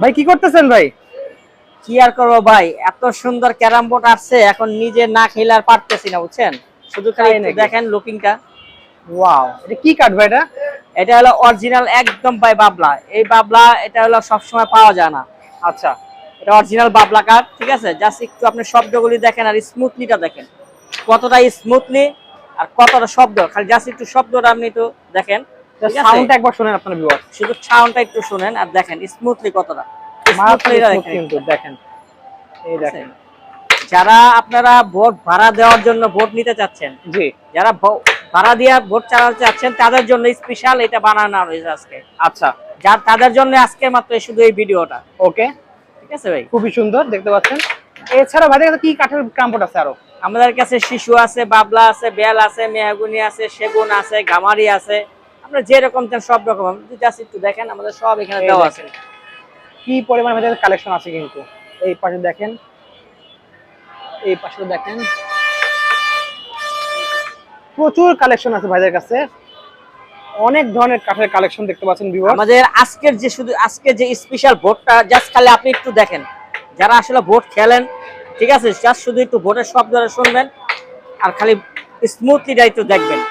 ভাই কি করতেছেন ভাই? কি আর করব ভাই? এত সুন্দর ক্যারাম বোর্ড আসছে এখন নিজে না খেলে আর পারতেছি না বুঝছেন? শুধু খালি? দেখেন লুকিংটা ওয়াও এটা কি কাঠ ভাই এটা? এটা হলো অরিজিনাল একদম ভাই বাবলা। এই বাবলা এটা হলো সবসময় পাওয়া যায় না। আচ্ছা। এটা অরিজিনাল বাবলা কাঠ ঠিক আছে? জাস্ট একটু আপনি শব্দগুলি দেখেন আর স্মুথলিটা দেখেন। কতটা স্মুথলি আর কতটা শব্দ খালি জাস্ট একটু শব্দটা আপনি একটু দেখেন? সাউন্ডটা একবার শুনেন আপনার শুধু সাউন্ডটা একটু শুনেন আর দেখেন স্মুথলি কতটা কিন্তু দেখেন। এই দেখেন। যারা আপনারা ভোট ভাড়া দেওয়ার জন্য ভোট নিতে চাচ্ছেন জি। যারা ভাড়া দিয়ে ভোট চালাতে চাচ্ছেন তাদের জন্য স্পেশাল এটা বানানো হয়েছে আজকে। আচ্ছা। যার তাদের জন্য আজকে মাত্র শুধু এই ভিডিওটা। ওকে। ঠিক আছে ভাই? খুবই সুন্দর দেখতে পাচ্ছেন। এছাড়া ভাই কি কাঠের ক্রাম্পট আছে আরও। আমাদের কাছে শিশু আছে বাবলা আছে বেল আছে মেহাগুনি আছে সেগুন আছে গামারি আছে। আপনার যেরকম চান সব রকম। জাস্ট একটু দেখেন আমাদের সব এখানে দেওয়া আছে। কি পরিমাণ ভাই কালেকশন আছে কিন্তু? এই পাশে দেখেন। এই পাশে দেখেন। প্রচুর কালেকশন আছে ভাইদের কাছে। অনেক ধরনের কাঠের কালেকশন দেখতে পাচ্ছেন ভিউয়ার আমাদের আজকের যে শুধু আজকের যে স্পেশাল ভোটটা জাস্ট খালি আপনি একটু দেখেন। যারা আসলে ভোট খেলেন ঠিক আছে? জাস্ট শুধু একটু ভোটের শব্দটা শুনবেন আর খালি স্মুথলিটা একটু দেখবেন।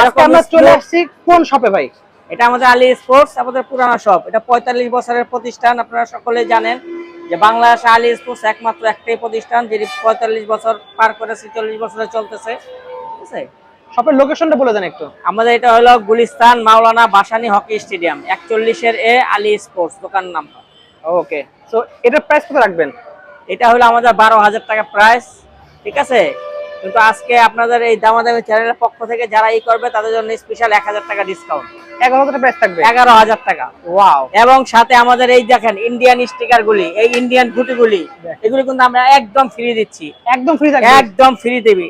আজকে আমরা চলে আসছি কোন শপে ভাই? এটা আমাদের আলী স্পোর্টস আমাদের পুরানো শপ এটা পঁয়তাল্লিশ বছরের প্রতিষ্ঠান আপনারা সকলে জানেন। যে বাংলাদেশে আলী স্পোর্টস একমাত্র একটাই প্রতিষ্ঠান যেটি পঁয়তাল্লিশ বছর পার করেছে চল্লিশ বছরে চলতেছে। ঠিক আছে? শপের লোকেশনটা বলে দেন একটু। আমাদের এটা হলো গুলিস্তান মাওলানা বাসানি হকি স্টেডিয়াম একচল্লিশের এ আলী স্পোর্টস দোকান নাম। ওকে সো এটার প্রাইস কত রাখবেন? এটা হলো আমাদের বারো হাজার টাকা প্রাইস ঠিক আছে? কিন্তু আজকে আপনাদের এই দামাদামি চ্যানেলের পক্ষ থেকে যারা এই করবে তাদের জন্য স্পেশাল এক হাজার টাকা ডিসকাউন্ট এগারো হাজার প্রাইস থাকবে। এগারো হাজার টাকা। ওয়াও এবং সাথে আমাদের এই দেখেন ইন্ডিয়ান স্টিকার গুলি এই ইন্ডিয়ান গুটিগুলি এগুলি কিন্তু আমরা একদম ফ্রি দিচ্ছি। একদম ফ্রি একদম ফ্রি দেবি।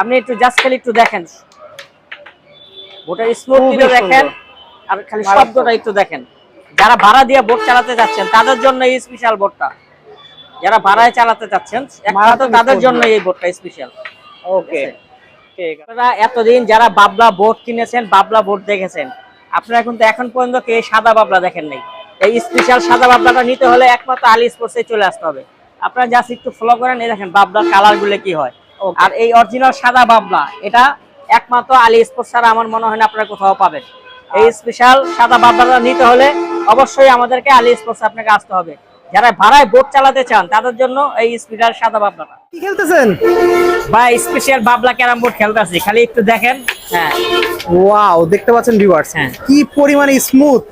আপনি একটু জাস্ট খালি একটু দেখেন। ভোটার দেখেন। আর খালি। শব্দটা একটু দেখেন। যারা ভাড়া দিয়ে ভোট চালাতে যাচ্ছেন তাদের জন্য এই স্পেশাল ভোটটা যারা ভাড়ায় চালাতে চাচ্ছেন তাদের জন্য এই ভোটটা স্পেশাল ওকে। ঠিক আপনারা এতদিন যারা বাবলা বোট কিনেছেন বাবলা বোট দেখেছেন আপনারা কিন্তু এখন পর্যন্ত কে সাদা বাবলা দেখেন নাই। এই স্পেশাল সাদা বাবলাটা নিতে হলে একমাত্র আলি স্পোর্টসে চলে আসতে হবে। আপনারা জাস্ট একটু ফলো করেন এই দেখেন বাবলার কালারগুলো কি হয়. আর এই অরিজিনাল সাদা বাবলা এটা একমাত্র আলি স্পোর্টস ছাড়া আমার মনে হয় না আপনারা কোথাও পাবেন। এই স্পেশাল সাদা বাবলাটা নিতে হলে অবশ্যই আমাদেরকে আলি স্পোর্টস আপনাকে আসতে হবে। যারা ভাড়ায় বোট চালাতে চান তাদের জন্য এই স্পেশাল সাদা বাবলাটা। কি খেলতেছেন? বা স্পেশাল বাবলা ক্যারাম বোর্ড খেলতেছি খালি একটু দেখেন। হ্যাঁ। ওয়াও দেখতে পাচ্ছেন ভিউয়ার্স হ্যাঁ। কি পরিমাণে স্মুথ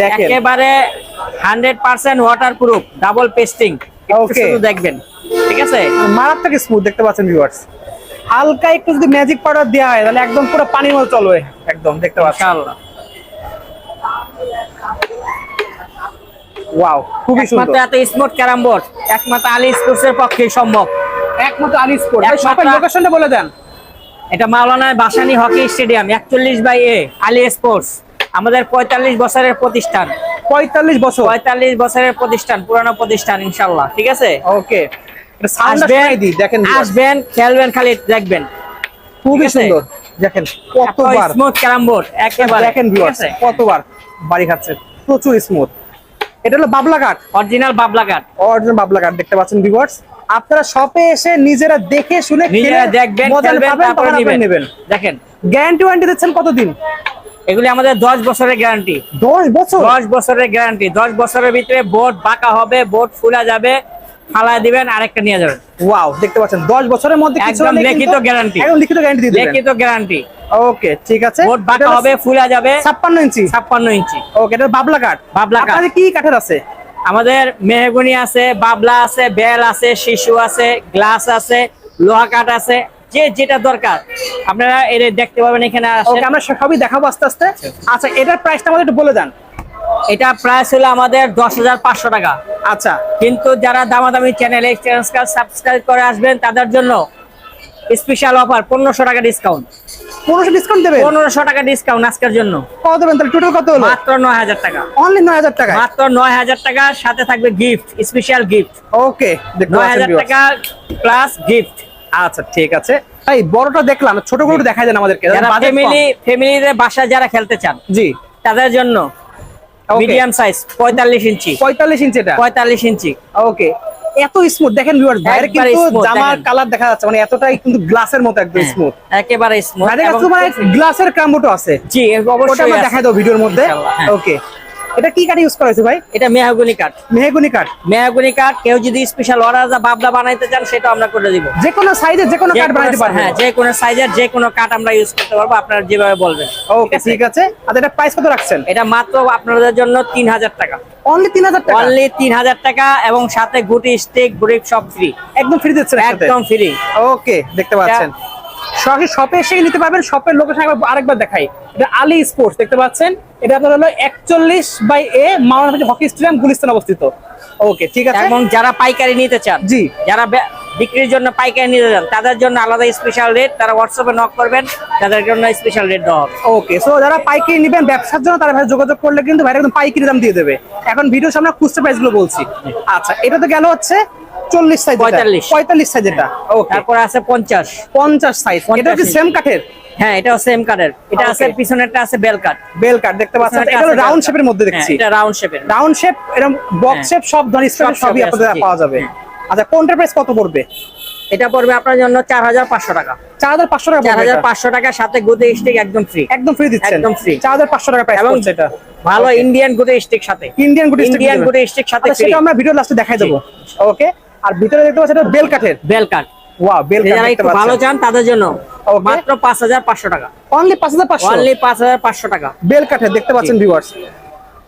দেখেন। একেবারে hundred percent waterproof double pasting Okay. শুধু দেখবেন। ঠিক আছে? মারাত্মক স্মুথ দেখতে পাচ্ছেন ভিউয়ার্স হালকা একটু যদি ম্যাজিক পাউডার দেওয়া হয় তাহলে একদম পুরো পানির মতো চলবে। একদম দেখতে পাচ্ছেন। ওয়াও খুবই সুন্দর। এত স্মুথ ক্যারাম বোর্ড একমাত্র আলী স্পোর্টস এর পক্ষে সম্ভব। একমাত্র আলি স্পোর্ট একমাত্র- শপের লোকেশনটা বলে দেন। এটা মাওলানা বাসানি হকি স্টেডিয়াম একচল্লিশ বাই এ আলী স্পোর্টস আমাদের পঁয়তাল্লিশ বছরের প্রতিষ্ঠান। পঁয়তাল্লিশ বছর? পঁয়তাল্লিশ বছরের প্রতিষ্ঠান পুরানো প্রতিষ্ঠান ইনশাল্লাহ ঠিক আছে? ওকে আসবেন দেখেন আসবেন খেলবেন খালি দেখবেন। খুবই সুন্দর। দেখেন কতবার। স্মুথ ক্যারাম বোর্ড একেবারে দেখেন কতবার বাড়ি খাচ্ছে। প্রচুর স্মুথ এটা হলো বাবলা কাঠ অরিজিনাল বাবলা কাঠ অরিজিনাল বাবলা কাঠ দেখতে পাচ্ছেন ভিউয়ার্স আপনারা শপে এসে নিজেরা দেখে শুনে দেখবেন তারপরে নেবেন। দেখেন। গ্যারান্টি ওয়ারেন্টি দিচ্ছেন কতদিন? এগুলি আমাদের দশ বছরের গ্যারান্টি দশ বছর? দশ বছরের গ্যারান্টি দশ বছরের ভিতরে বোর্ড বাঁকা হবে বোর্ড ফুলা যাবে ফালায় দিবেন আরেকটা নিয়ে যাবেন। ওয়াও দেখতে পাচ্ছেন। দশ বছরের মধ্যে কিছু একদম লিখিত। একদম লিখিত গ্যারান্টি লিখিত গ্যারান্টি ওকে ঠিক আছে। বোর্ড বাঁকা হবে ফুলা যাবে ছাপ্পান্ন ইঞ্চি। ছাপ্পান্ন ইঞ্চি। ওকে এটা বাবলা কাঠ। বাবলা কাঠ। আপনাদের কি কাঠের আছে? আমাদের মেহগুনি আছে বাবলা আছে বেল আছে শিশু আছে গ্লাস আছে লোহা কাঠ আছে যে যেটা দরকার। আপনারা এর দেখতে পাবেন এখানে। ওকে আমরা সবই দেখাবো আস্তে আস্তে। আচ্ছা এটার প্রাইসটা আমাদের একটু বলে দেন। এটা প্রাইস হলো আমাদের দশ হাজার পাঁচশো টাকা। আচ্ছা। কিন্তু যারা দামাদামি চ্যানেল চ্যানেল সাবস্ক্রাইব করে আসবেন তাদের জন্য স্পেশাল অফার পনেরোশো টাকা ডিসকাউন্ট পনেরোশো ডিসকাউন্ট দেবেন? পনেরোশো টাকা ডিসকাউন্ট আজকের জন্য। কত দেবেন তাহলে? টোটাল কত হলো? মাত্র নয় হাজার টাকা। অনলি নয় হাজার টাকা মাত্র নয় হাজার টাকার সাথে থাকবে গিফট স্পেশাল গিফট ওকে নয় হাজার। টাকা প্লাস গিফট আচ্ছা ঠিক আছে। এই বড়টা দেখলাম ছোটগুলো দেখাই দেন আমাদেরকে ফ্যামিলি ফ্যামিলিতে বাসা যারা খেলতে চান জি। তাদের জন্য মিডিয়াম সাইজ পঁয়তাল্লিশ ইঞ্চি। পঁয়তাল্লিশ ইঞ্চি এটা পঁয়তাল্লিশ ইঞ্চি। ওকে এত স্মুথ দেখেন ভিউয়ার বাইরে কিন্তু জামার কালার দেখা যাচ্ছে মানে এতটাই কিন্তু গ্লাসের মতো একদম স্মুথ একেবারে স্মুথ মানে গ্লাসের ক্রাম্বোটো আছে। জি ওটা অবশ্যই আমরা দেখাই দাও ভিডিওর মধ্যে। হ্যাঁ। ওকে এটা কি কাঠ ইউজ করা হয়েছে ভাই? এটা মেহাগুনি কাঠ। মেহগুনি কাঠ। মেহাগুনি কাঠ কেউ যদি স্পেশাল অর্ডার বাবলা বানাইতে চান সেটা আমরা করে দিব। যে কোনো সাইজে যে কোনো কাঠ বানাইতে পারবেন। হ্যাঁ যে কোনো সাইজের যে কোনো কাঠ আমরা ইউজ করতে পারব আপনারা যেভাবে বলবেন। ওকে ঠিক আছে? আর এটা প্রাইস কত রাখছেন? এটা মাত্র আপনাদের জন্য তিন হাজার টাকা। অনলি তিন হাজার টাকা? অনলি তিন হাজার টাকা এবং সাথে গুটি স্টিক ব্রিক সব ফ্রি একদম ফ্রি দিচ্ছেন একদম ফ্রি ওকে দেখতে পাচ্ছেন। সরাসরি শপে এসে নিতে পারবেন। শপের লোকেশন একবার আরেকবার দেখাই। এটা আলী স্পোর্টস দেখতে পাচ্ছেন? এটা আপনার হলো একচল্লিশ by A Maulana hockey stadium Gulistan অবস্থিত। ওকে ঠিক আছে? এবং যারা পাইকারি নিতে চান জি। যারা বিক্রির জন্য পাইকারি নিতে চান তাদের জন্য আলাদা স্পেশাল রেট তারা হোয়াটসঅ্যাপে নক করবেন তাদের জন্য স্পেশাল রেট দেওয়া হবে। ওকে সো যারা পাইকারি নেবেন ব্যবসার জন্য তারা ভাই যোগাযোগ করলে কিন্তু ভাই একদম পাইকারি দাম দিয়ে দেবে। এখন ভিডিও সামনে খুচরা প্রাইসগুলো বলছি। আচ্ছা এটা তো গেল হচ্ছে চল্লিশ সাইজ 45 পঁয়তাল্লিশ। সাইজ এটা। ওকে তারপরে আছে পঞ্চাশ। পঞ্চাশ সাইজ এটা কি সেম কাঠের হ্যাঁ এটাও সেম কাঠের এটা আছে. পিছনেরটা আছে বেল বেল দেখতে পাচ্ছেন? এটা হলো রাউন্ড শেপের মধ্যে দেখছি। এটা রাউন্ড শেপের রাউন্ড শেপ এরকম বক্স হ্যাঁ। শেপ সব ধরনের সব সবই সবই আপনাদের পাওয়া যাবে। আচ্ছা প্রাইস কত পড়বে? এটা পড়বে আপনার জন্য চার হাজার পাঁচশো টাকা। চার হাজার পাঁচশো টাকা চার হাজার পাঁচশো টাকার সাথে স্টিক একদম ফ্রি একদম ফ্রি একদম। চার হাজার পাঁচশো টাকা প্রাইস এবং এটা। ভালো ইন্ডিয়ান গুটি স্টিক সাথে। ইন্ডিয়ান গুটি স্টিক সাথে আচ্ছা, সেটা আমরা ভিডিও লাস্টে দেখাই দেবো। ওকে আর ভিতরে দেখতে পাচ্ছেন এটা বেল কাঠের বেল কাঠ ওয়াও বেল কাঠ যারা একটু ভালো চান তাদের জন্য মাত্র পাঁচ হাজার পাঁচশো টাকা। অনলি পাঁচ হাজার পাঁচশো। অনলি পাঁচ হাজার পাঁচশো টাকা। বেল কাঠের দেখতে পাচ্ছেন ভিউয়ার্স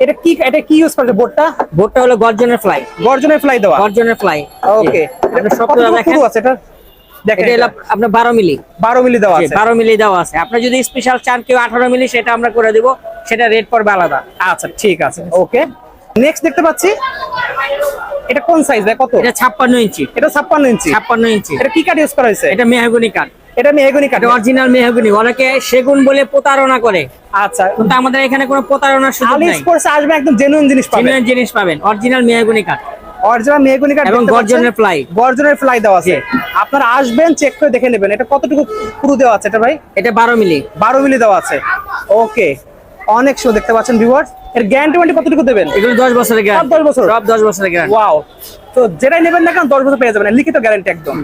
এটা কি এটা কি ইউজ করেছে বোর্ডটা বোর্ডটা হলো গর্জনের ফ্লাই গর্জনের ফ্লাই দেওয়া। গর্জনের ফ্লাই ওকে দেখেন। পুরো আছে এটা? আপনার বারো মিলি। বারো মিলি দেওয়া আছে। বারো মিলি দেওয়া আছে। আপনি যদি স্পেশাল চান কেউ আঠারো মিলি সেটা আমরা করে দিব। সেটা রেট পড়বে আলাদা। আচ্ছা ঠিক আছে। ওকে নেক্সট দেখতে পাচ্ছি। এটা কোন সাইজ ভাই? কত? এটা ছাপ্পান্ন ইঞ্চি। এটা ছাপ্পান্ন ইঞ্চি। ছাপ্পান্ন ইঞ্চি। এটা কি কাঠ ইউজ করা হয়েছে? এটা মেহাগুনি কাঠ এটা মেহগনি কাঠ অরিজিনাল মেহাগুনি। অনেকে সেগুন বলে প্রতারণা করে। আচ্ছা। কিন্তু আমাদের এখানে কোনো প্রতারণার সুযোগ নেই। স্পোর্টস আসবে একদম জেনুইন জিনিস পাবেন জেনুইন জিনিস পাবেন। অরিজিনাল মেহাগুনি কাঠ অরিজিনাল মেহগনি কাঠ এবং গর্জনের fly। গর্জনের ফ্লাই দেওয়া আছে। আপনারা আসবেন চেক করে দেখে নেবেন। এটা কতটুকু পুরো দেওয়া আছে এটা ভাই? এটা বারো মিলি। বারো মিলি দেওয়া আছে। ওকে অনেক শো দেখতে পাচ্ছেন ভিউয়ার্স এর গ্যারান্টি ওয়ারেন্টি কতটুকু দেবেন? এগুলো দশ বছরের গ্যারান্টি 10 বছর? সব দশ বছরের গ্যারান্টি ওয়াও তো যেটাই নেবেন না কেন দশ বছর পেয়ে যাবেন লিখিত গ্যারান্টি একদম।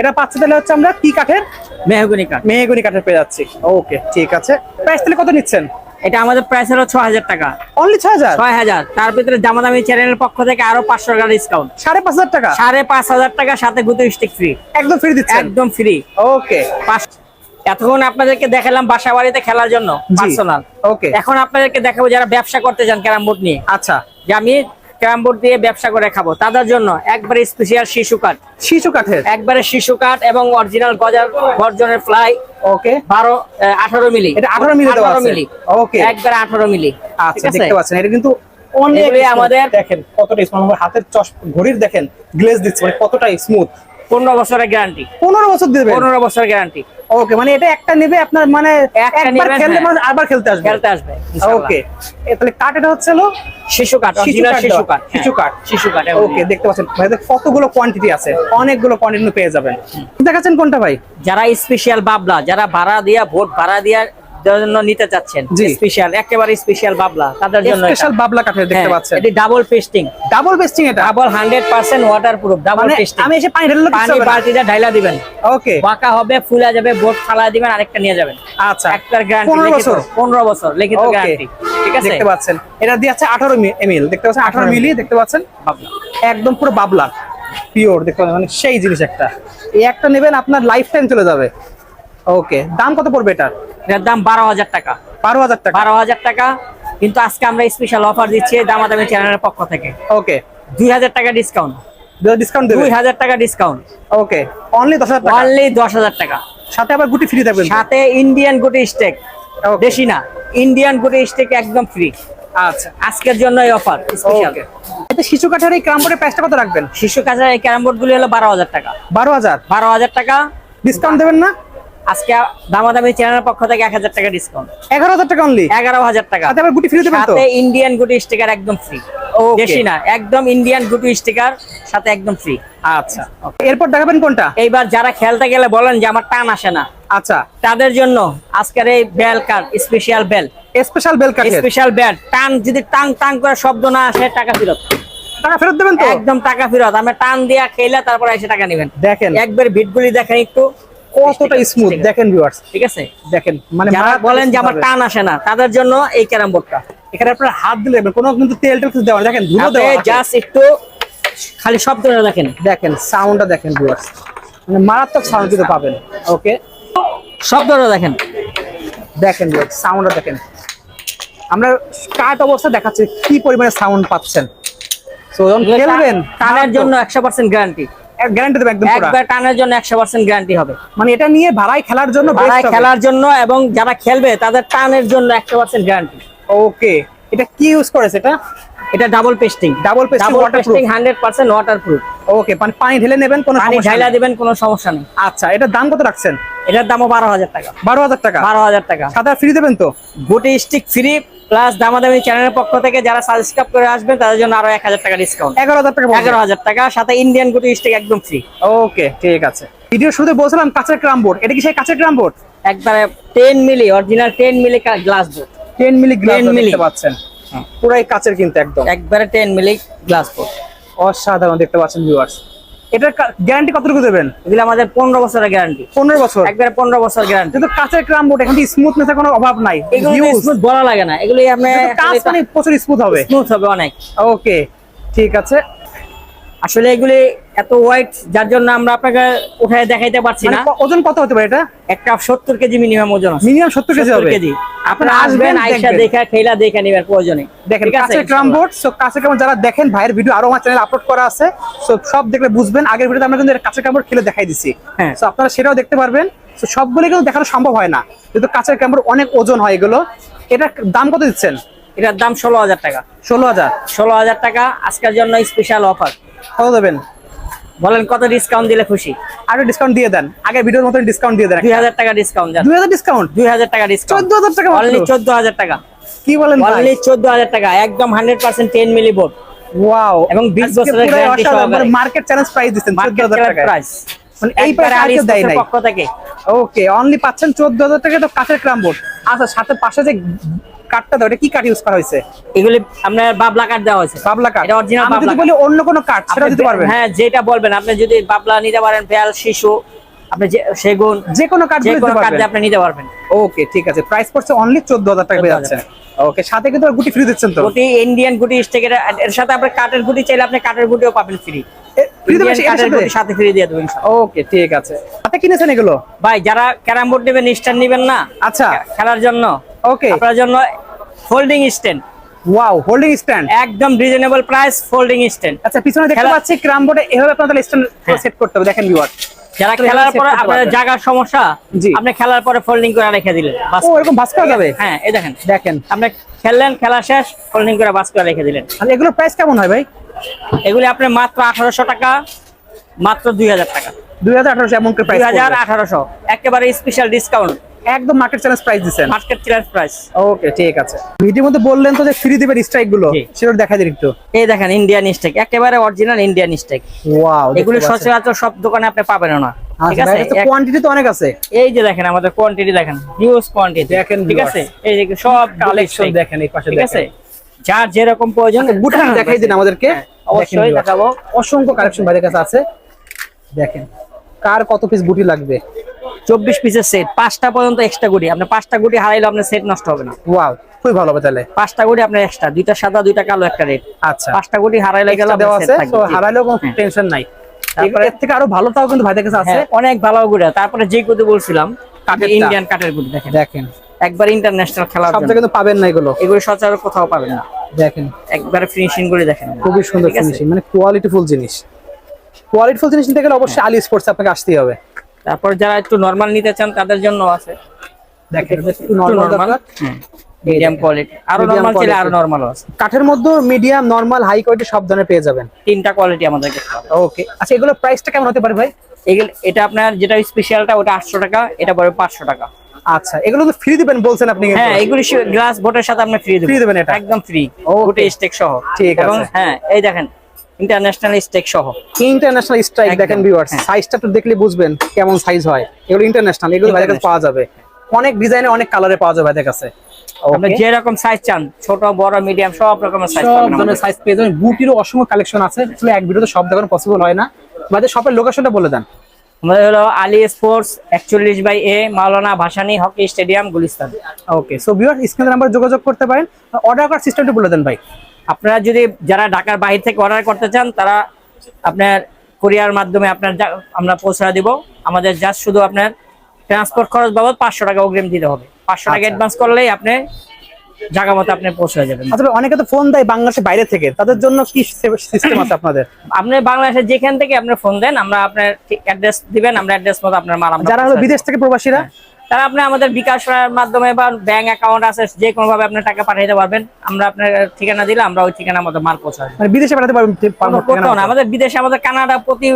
এটা পাচ্ছে তাহলে হচ্ছে আমরা কি কাঠের? মেহাগুনি কাঠ। মেহগনি কাঠের পেয়ে যাচ্ছি। ওকে ঠিক আছে। প্রাইস তাহলে কত নিচ্ছেন? এটা আমাদের প্রাইস হলো ছ হাজার টাকা। অনলি ছয় হাজার? ছয় হাজার। তার ভিতরে দামাদামি চ্যানেলের পক্ষ থেকে আরও পাঁচশো টাকা ডিসকাউন্ট সাড়ে পাঁচ হাজার টাকা? সাড়ে পাঁচ হাজার টাকা সাথে গুতো স্টিক ফ্রি একদম ফ্রি দিচ্ছেন? একদম ফ্রি ওকে পাঁচ এতক্ষণ আপনাদেরকে দেখালাম বাসা বাড়িতে খেলার জন্য পার্সোনাল ওকে। এখন আপনাদেরকে দেখাবো যারা ব্যবসা করতে চান ক্যারাম বোর্ড নিয়ে। আচ্ছা। যে আমি ক্যারাম বোর্ড দিয়ে ব্যবসা করে খাব তাদের জন্য একবারে স্পেশাল শিশু কাঠ। শিশু কাঠের? একবারে শিশু কাঠ এবং অরিজিনাল গজার গর্জনের ফ্লাই ওকে। বারো আঠারো মিলি। এটা 18 মিলি দেওয়া আছে। মিলি। Okay. একবারে আঠারো মিলি। আচ্ছা দেখতে পাচ্ছেন এটা কিন্তু অনেক আমাদের- দেখেন কতটা স্মুথ হাতের চশ ঘড়ির দেখেন গ্লেজ দিচ্ছে মানে কতটা স্মুথ পনেরো বছরের গ্যারান্টি পনেরো বছর দিবেন? পনেরো বছরের গ্যারান্টি ওকে মানে এটা একটা নেবে আপনার মানে একবার খেললে হ্যাঁ। মানে আবার খেলতে আসবে। খেলতে আসবে ওকে তাহলে কাঠ এটা হচ্ছে হলো শিশু কাঠ শিশু শিশু দেওয়া। কাঠ শিশু হ্যাঁ, কাঠ। শিশু কাঠ ওকে দেখতে পাচ্ছেন। ভাই কতগুলো কোয়ান্টিটি আছে। অনেকগুলো কোয়ান্টিটি পেয়ে যাবেন। দেখাচ্ছেন কোনটা ভাই? যারা স্পেশাল বাবলা যারা ভাড়া দিয়া ভোট ভাড়া দিয়া জন্য নিতে চাচ্ছেন। স্পেশাল একেবারে স্পেশাল বাবলা তাদের জন্য স্পেশাল বাবলা কাঠের দেখতে পাচ্ছেন। এটি ডাবল পেস্টিং ডাবল বেস্টিং এটা? Double hundred percent waterproof double pasting আমি এসে পানি ঢেলে পানি বালতিটা ঢাইলা দিবেন। ওকে বাঁকা হবে ফুলা যাবে বোট ফালা দিবেন আরেকটা নিয়ে যাবেন। আচ্ছা। একটার গ্যারান্টি 15 বছর? পনেরো বছর লিখিত গ্যারান্টি ঠিক আছে? দেখতে পাচ্ছেন। এটা দিয়ে আছে আঠারো এমএল দেখতে পাচ্ছেন? আঠারো 18 মিলি দেখতে পাচ্ছেন? বাবলা। একদম পুরো বাবলা। পিওর দেখতে পাচ্ছেন? মানে সেই জিনিস একটা। এই একটা নেবেন আপনার লাইফ টাইম চলে যাবে। ওকে দাম কত পড়বে এটার? এটার দাম বারো হাজার টাকা। বারো হাজার টাকা। বারো হাজার টাকা। কিন্তু আজকে আমরা স্পেশাল অফার দিচ্ছি দামাদামি চ্যানেলের পক্ষ থেকে। ওকে দুই হাজার টাকা ডিসকাউন্ট ডিসকাউন্ট দুই হাজার টাকা ডিসকাউন্ট ওকে অনলি দশ হাজার অনলি দশ হাজার টাকা। সাথে আবার গুটি ফ্রি থাকবে? সাথে ইন্ডিয়ান গুটি স্টেক. দেশি না। ইন্ডিয়ান গুটি স্টেক একদম ফ্রি আচ্ছা। আজকের জন্য এই অফার স্পেশাল শিশু কাঠের এই ক্রামবোর্ডের প্রাইসটা কত রাখবেন? শিশু কাছে এই ক্যারাম বোর্ড গুলি হলো বারো হাজার টাকা। বারো হাজার। বারো হাজার টাকা। ডিসকাউন্ট দেবেন না? আজকে দামাদামি চ্যানেলের পক্ষ থেকে এক হাজার টাকা ডিসকাউন্ট এগারো হাজার টাকা অনলি এগারো হাজার টাকা। আবার গুটি ফ্রি দেবেন তো? ইন্ডিয়ান গুটি স্টিকার একদম ফ্রি. দেশি না একদম ইন্ডিয়ান গুটি স্টিকার সাথে একদম ফ্রি আচ্ছা এরপর দেখাবেন কোনটা? এইবার যারা খেলতে গেলে বলেন যে আমার টান আসে না। আচ্ছা। তাদের জন্য আজকের এই বেল কার স্পেশাল বেল স্পেশাল বেল কাঠের স্পেশাল ব্যাট টান যদি টাং টাং করে শব্দ না আসে টাকা ফেরত। টাকা ফেরত দেবেন তো? একদম টাকা ফেরত। আমরা টান দিয়া খেলে তারপরে এসে টাকা নেবেন। দেখেন। একবার বিটগুলি দেখেন একটু। কতটা স্মুথ দেখেন ভিউয়ার্স ঠিক আছে? দেখেন মানে যারা বলেন যে আমার টান আসে না তাদের জন্য এই ক্যারাম বোর্ডটা। এখানে আপনার হাত দিলে কোনো কিন্তু তেল টেল কিছু দেওয়া। দেখেন ধুলো দেওয়া। জাস্ট একটু খালি শব্দটা দেখেন দেখেন সাউন্ডটা দেখেন ভিউয়ার্স মানে মারাত্মক সাউন্ড কিন্তু পাবেন। ওকে শব্দটা দেখেন দেখেন ভিউয়ার্স সাউন্ডটা দেখেন। আমরা কাট অবস্থা দেখাচ্ছি কি পরিমাণে সাউন্ড পাচ্ছেন। তো যখন খেলবেন টানের জন্য একশো পার্সেন্ট গ্যারান্টি গ্যারান্টি দেবেন একদম পুরো। একবার টানার জন্য একশো পার্সেন্ট গ্যারান্টি হবে। মানে এটা নিয়ে ভাড়ায় খেলার জন্য ভাড়ায় খেলার জন্য এবং যারা খেলবে তাদের টানের জন্য একশো পার্সেন্ট গ্যারান্টি ওকে এটা কি ইউজ করেছে এটা এটা double pasting double. Pasting hundred percent waterproof okay মানে পানি ঢেলে নেবেন কোনো পানি ঢাইলা দিবেন কোনো সমস্যা নেই। আচ্ছা এটার দাম কত রাখছেন? এটার দামও বারো হাজার টাকা। বারো হাজার টাকা? বারো হাজার টাকা। সাদা ফ্রি দেবেন তো? গুটি স্টিক ফ্রি প্লাস দামাদামি চ্যানেলের পক্ষ থেকে যারা সাবস্ক্রাইব করে আসবেন তাদের জন্য আরও এক হাজার টাকা ডিসকাউন্ট এগারো হাজার টাকা এগারো হাজার টাকা সাথে ইন্ডিয়ান গুটি স্টিক একদম ফ্রি ওকে ঠিক আছে। ভিডিও শুরুতে বলছিলাম কাঁচের ক্রাম বোর্ড। এটা কি সেই কাঁচের ক্রাম বোর্ড? একবারে ten milli original ten milli glass board ten milli glass 10 milli. দেখতে পাচ্ছেন। পুরাই কাচের কিন্তু একদম। একবারে 10 মিলি গ্লাস পর অসাধারণ দেখতে পাচ্ছেন ভিউয়ার্স এটার গ্যারান্টি কতটুকু দেবেন? এগুলো আমাদের পনেরো বছরের গ্যারান্টি পনেরো বছর? একবারে পনেরো বছর গ্যারান্টি কিন্তু কাঁচের ক্রাম বোর্ড এখন স্মুথনেসের কোনো অভাব নাই। এগুলো স্মুথ বলা লাগে না। এগুলো আমি কাচ মানে প্রচুর স্মুথ হবে। স্মুথ হবে অনেক। ওকে ঠিক আছে। আসলে এগুলি এত ওয়াইট যার জন্য আমরা আপনাকে উঠায় দেখাইতে পারছি মানে না। ওজন কত হতে পারে এটা? একটা সত্তর কেজি মিনিমাম ওজন আছে। মিনিমাম সত্তর কেজি হবে? কেজি। আপনারা আসবেন আইসা দেখা খেলা দেখে নিবেন প্রয়োজনে। দেখেন কাঁচের ক্রাম বোর্ড সো কাঁচের ক্রাম যারা দেখেন ভাইয়ের ভিডিও আরও আমার চ্যানেল আপলোড করা আছে সো সব দেখলে বুঝবেন। আগের ভিডিওতে আমরা কিন্তু ক্রাম বোর্ড খেলে দেখাই দিছি। হ্যাঁ। সো আপনারা সেটাও দেখতে পারবেন। সো সবগুলো কিন্তু দেখানো সম্ভব হয় না। যেহেতু কাঁচের ক্রাম অনেক ওজন হয় এগুলো। এটার দাম কত দিচ্ছেন? এটার দাম ষোলো হাজার টাকা। ষোলো হাজার। ষোলো হাজার টাকা আজকের জন্য স্পেশাল অফার কত দেবেন? বলেন কত ডিসকাউন্ট দিলে খুশি? আরও ডিসকাউন্ট দিয়ে দেন। আগে ভিডিওর মতো ডিসকাউন্ট দিয়ে দেন। দুই হাজার টাকা ডিসকাউন্ট দেন দুই হাজার ডিসকাউন্ট দুই হাজার টাকা ডিসকাউন্ট চোদ্দ হাজার টাকা অনলি চোদ্দ হাজার টাকা। কি বলেন অনলি চোদ্দ হাজার টাকা। একদম hundred percent ten milli board wow এবং 20 বছরের guarantee সহকারে। মার্কেট চ্যালেঞ্জ প্রাইস দিচ্ছেন মার্কেট হাজার টাকা প্রাইস মানে এই প্রাইস আর কেউ দেয় নাই। পক্ষ থেকে। ওকে অনলি পাচ্ছেন চোদ্দ হাজার টাকা তো কাঁচের ক্রাম বোর্ড আচ্ছা সাথে পাশে যে কাঠটা দাও এটা কি কাঠ ইউজ করা হয়েছে? এগুলি আপনার বাবলা কাঠ দেওয়া হয়েছে। বাবলা কাঠ এটা অরিজিনাল আমি যদি বলি অন্য কোনো কাঠ সেটা দিতে পারবেন? হ্যাঁ যেটা বলবেন আপনি যদি বাবলা নিতে পারেন শিশু আপনি যে সেগুন যে কোনো কাঠ দিতে পারবেন। আপনি নিতে পারবেন। ওকে ঠিক আছে। প্রাইস পড়ছে অনলি চোদ্দ হাজার টাকা পেয়ে 14,000 যাচ্ছেন। ওকে সাথে কিন্তু গুটি ফ্রি দিচ্ছেন তো? গুটি ইন্ডিয়ান গুটি স্টেক এর সাথে আপনি কাঠের গুটি চাইলে আপনি কাঠের গুটিও পাবেন ফ্রি সাথে ফ্রি দিয়ে দেবেন ওকে ঠিক আছে। কিনেছেন এগুলো? ভাই যারা ক্যারাম বোর্ড নেবেন স্ট্যান্ড নেবেন না? আচ্ছা। খেলার জন্য? ওকে আপনার জন্য folding stand wow holding stand একদম রিজনেবল প্রাইস ফোল্ডিং স্ট্যান্ড আচ্ছা পিছনে দেখতে পাচ্ছি ক্রাম বোর্ডে এভাবে আপনাদের স্ট্যান্ড। সেট করতে হবে। দেখেন ভিউয়ার যারা খেলার পরে আপনার জায়গার সমস্যা। আপনি খেলার পরে ফোল্ডিং করে রেখে দিলেন। ও এরকম ভাস করা যাবে? হ্যাঁ এই দেখেন। দেখেন। আপনি খেললেন খেলা শেষ ফোল্ডিং করে বাস করে রেখে দিলেন। আর এগুলোর প্রাইস কেমন হয় ভাই? এগুলি আপনি মাত্র আঠারোশো টাকা মাত্র দুই হাজার টাকা। দুই হাজার আঠারোশো এমন করে প্রাইস আঠারোশো। একেবারে স্পেশাল ডিসকাউন্ট একদম মার্কেট চ্যালেঞ্জ প্রাইস দিচ্ছেন? মার্কেট চ্যালেঞ্জ প্রাইস ওকে ঠিক আছে। ভিডিওর মধ্যে বললেন তো যে ফ্রি দিবেন স্ট্রাইকগুলো সেটা দেখা দিন একটু। এই দেখেন ইন্ডিয়ান স্টেক একেবারে অরিজিনাল ইন্ডিয়ান স্টেক ওয়াও এগুলি সচরাচর সব দোকানে আপনি পাবেন না ঠিক আছে? কোয়ান্টিটি তো অনেক আছে। এই যে দেখেন আমাদের কোয়ান্টিটি দেখেন হিউজ কোয়ান্টিটি দেখেন ঠিক আছে? এই যে সব কালেকশন দেখেন এই পাশে ঠিক আছে? যার যেরকম প্রয়োজন গুটা দেখাই দিন আমাদেরকে। হ্যাঁ, অবশ্যই দেখাবো। অসংখ্য কালেকশন ভাইদের কাছে আছে। দেখেন কার কত পিস গুটি লাগবে? চব্বিশ পিসের সেট পাঁচটা পর্যন্ত এক্সট্রা গুটি। আপনার পাঁচটা গুটি হারাইলে আপনার সেট নষ্ট হবে না। ওয়াও খুবই ভালো হবে তাহলে। পাঁচটা গুটি আপনার এক্সট্রা দুইটা সাদা দুইটা কালো একটা রেট আচ্ছা। পাঁচটা গুটি হারাইলে গেলে এগুলো দেওয়া আছে তো থাকবে কোনো হ্যাঁ। টেনশন নাই। তারপরে- এর থেকে আরও ভালো তাও কিন্তু ভাইদের কাছে আছে। হ্যাঁ, অনেক ভালো গুড়া তারপরে যে গুটি বলছিলাম। ইন্ডিয়ান কাঠের গুটি দেখেন। দেখেন। একবার ইন্টারন্যাশনাল খেলার সব জায়গায় কিন্তু পাবেন না এগুলো। এগুলো সচরাচর কোথাও পাবেন না। দেখেন। একবারে ফিনিশিং করে দেখেন। খুবই সুন্দর ফিনিশিং মানে কোয়ালিটি ফুল জিনিস। কোয়ালিটি ফুল জিনিস নিতে গেলে অবশ্যই আলি স্পোর্টস আপনাকে আসতেই হবে। তারপর যারা একটু নরমাল নিতে চান তাদের জন্য আছে। দেখেন একটু একটু নরমাল নরমাল মিডিয়াম কোয়ালিটি আরও নরমাল চাইলে আরও নরমাল আছে। কাঠের মধ্যে মিডিয়াম নরমাল হাই কোয়ালিটি সব ধরনের পেয়ে যাবেন। তিনটা কোয়ালিটি আমাদের কাছে ওকে আচ্ছা এগুলো প্রাইসটা কেমন হতে পারে ভাই? এটা আপনার যেটা স্পেশালটা ওটা আটশো টাকা এটা পড়বে পাঁচশো টাকা। আচ্ছা এগুলো তো ফ্রি দিবেন বলছেন আপনি হ্যাঁ এগুলি গ্লাস বোটের সাথে আপনি ফ্রি দেবেন। এটা? একদম ফ্রি. গোটে স্টেক সহ। ঠিক আছে। হ্যাঁ এই দেখেন ইন্টারন্যাশনাল স্টেক সহ। ইন্টারন্যাশনাল স্ট্রাইক দেখেন ভিউয়ার্স। সাইজটা একটু দেখলে বুঝবেন কেমন সাইজ হয়। এগুলো ইন্টারন্যাশনাল এগুলো ভাইদের কাছে পাওয়া যাবে। অনেক ডিজাইনে অনেক কালারে পাওয়া যাবে ভাইদের কাছে। আপনি যে রকম সাইজ চান ছোট বড় মিডিয়াম সব রকমের সাইজ সব ধরনের সাইজ পেয়ে যাবেন। বুটিরও অসংখ্য কালেকশন আছে। আসলে এক ভিডিওতে সব দেখানো পসিবল হয় না। আমাদের শপের লোকেশনটা বলে দেন। আমাদের হলো আলী স্পোর্টস একচল্লিশ by A Maulana Bhashani hockey stadium Gulistan. Okay so viewer স্ক্রিনের নাম্বার যোগাযোগ করতে পারেন। অর্ডার করার সিস্টেমটা বলে দেন ভাই। আপনারা যদি যারা ঢাকার বাইরে থেকে অর্ডার করতে চান তারা আপনার কোরিয়ার মাধ্যমে আপনার আমরা পৌঁছে দিব। আমাদের জাস্ট শুধু আপনার ট্রান্সপোর্ট খরচ বাবদ পাঁচশো টাকা অগ্রিম দিতে হবে। পাঁচশো টাকা আচ্ছা। অ্যাডভান্স করলেই আপনি জায়গা মতো আপনি পৌঁছে যাবেন। আসলে অনেকে তো ফোন দেয় বাংলাদেশের বাইরে থেকে। তাদের জন্য কি সিস্টেম আছে আপনাদের? আপনি বাংলাদেশের যেখান থেকে আপনি ফোন দেন আমরা আপনার অ্যাড্রেস দিবেন আমরা অ্যাড্রেস মতো আপনার মাল যারা হলো বিদেশ থেকে প্রবাসীরা? তারা আপনি আমাদের বিকাশ মাধ্যমে বা ব্যাংক অ্যাকাউন্ট আছে যে কোনো ভাবে আপনার টাকা পাঠাইতে পারবেন। আমরা আপনার ঠিকানা দিলে আমরা ওই ঠিকানা মতো মাল পৌঁছাই মানে বিদেশে পাঠাতে পারবেন কোথাও না আমাদের বিদেশে আমাদের কানাডা প্রতি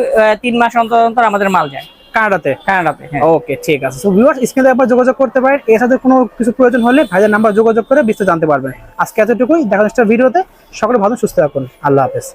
তিন মাস অন্তর অন্তর আমাদের মাল যায়। কানাডাতে? কানাডাতে হ্যাঁ। ওকে ঠিক আছে। সো ভিউয়ার্স স্ক্রিনে একবার যোগাযোগ করতে পারেন। এর সাথে কোনো কিছু প্রয়োজন হলে ভাইদের নাম্বার যোগাযোগ করে বিস্তারিত জানতে পারবেন। আজকে এতটুকুই। দেখা যাচ্ছে ভিডিওতে। সকলে ভালো সুস্থ থাকুন। আল্লাহ হাফেজ।